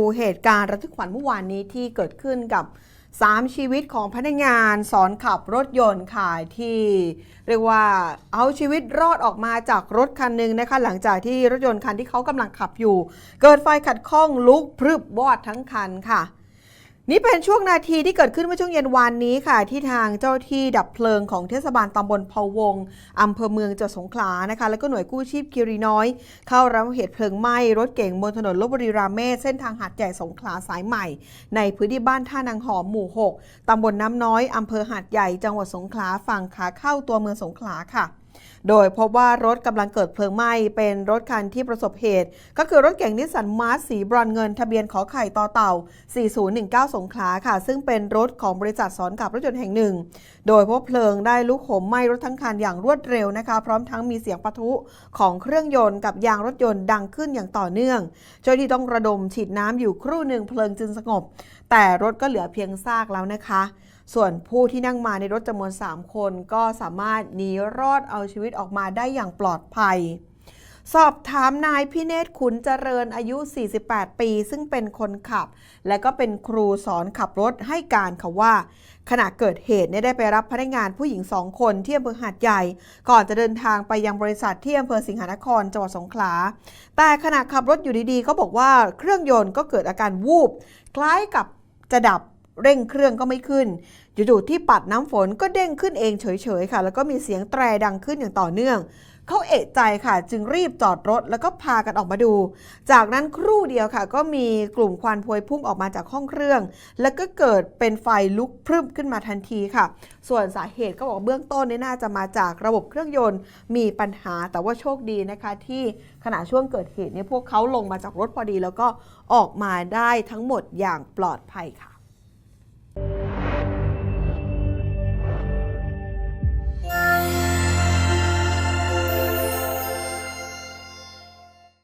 ดูเหตุการณ์ระทึกขวัญเมื่อวานนี้ที่เกิดขึ้นกับ 3 ชีวิตของพนักงานสอนขับรถยนต์ค่ะที่ เรียกว่าเอาชีวิตรอดออกมาจากรถคันหนึ่งนะคะ หลังจากที่รถยนต์คันที่เขากำลังขับอยู่ เกิดไฟขัดข้องลุกพรึบวอดทั้งคันค่ะ นี่เป็นช่วงนาทีที่เกิดขึ้นเมื่อช่วงเย็นวานนี้ค่ะ ที่ทางเจ้าที่ดับเพลิงของเทศบาลตำบลพาวงอำเภอเมืองจังหวัดสงขลานะคะ แล้วก็หน่วยกู้ชีพคิรีน้อย เข้ารับเหตุเพลิงไหม้รถเก๋งบนถนนลบบุรีรามเมศเส้นทางหาดใหญ่สงขลาสายใหม่ ในพื้นที่บ้านท่านางหอมหมู่ 6ตำบลน้ำน้อยอำเภอหาดใหญ่จังหวัดสงขลาฝั่งขาเข้าตัวเมืองสงขลาค่ะ โดยพบว่ารถกำลังเกิดเพลิงไหม้เป็นรถคันที่ประสบเหตุ ก็คือรถเก๋งนิสสันมาร์สีบรอนเงิน ทะเบียนขอไข่ต่อเต่า 4019 สงขลาค่ะ ซึ่งเป็นรถของบริษัทสอนขับรถยนต์แห่งหนึ่ง โดยพบเพลิงได้ลุกโหมไหม้รถทั้งคันอย่างรวดเร็วนะคะ พร้อมทั้งมีเสียงปะทุของเครื่องยนต์กับยางรถยนต์ดังขึ้นอย่างต่อเนื่องเจ้าหน้าที่ต้องระดมฉีดน้ำอยู่ครู่หนึ่งเพลิงจึงสงบ แต่รถก็เหลือเพียงซากแล้วนะคะ ส่วนผู้ที่นั่งมาในรถจำนวน 3 คนก็สามารถหนีรอดเอาชีวิตออกมาได้อย่างปลอดภัย สอบถามนายพิเนศขุนเจริญอายุ 48 ปี ซึ่งเป็นคนขับ และก็เป็นครูสอนขับรถให้การค่ะว่า ขณะเกิดเหตุเนี่ยได้ไปรับพนักงานผู้หญิงสองคนที่อำเภอหาดใหญ่ ก่อนจะเดินทางไปยังบริษัทที่อำเภอสิงหนครจังหวัดสงขลา แต่ขณะขับรถอยู่ดีๆเขาบอกว่าเครื่องยนต์ก็เกิดอาการวูบคล้ายกับจะดับ เร่งเครื่องก็ไม่ขึ้นอยู่ๆที่ปัดน้ำฝนก็เด้งขึ้นเองเฉยๆค่ะ แล้วก็มีเสียงแตรดังขึ้นอย่างต่อเนื่องเขาเอะใจค่ะ จึงรีบจอดรถแล้วก็พากันออกมาดู จากนั้นครู่เดียวค่ะ ก็มีกลุ่มควันพวยพุ่งออกมาจากห้องเครื่อง แล้วก็เกิดเป็นไฟลุกพรึบขึ้นมาทันทีค่ะ ส่วนสาเหตุก็บอกเบื้องต้นนี่น่าจะมาจากระบบเครื่องยนต์มีปัญหาแต่ว่าโชคดีนะคะ ที่ขณะช่วงเกิดเหตุเนี่ยพวกเขาลงมาจากรถพอดี แล้วก็ออกมาได้ทั้งหมดอย่างปลอดภัยค่ะ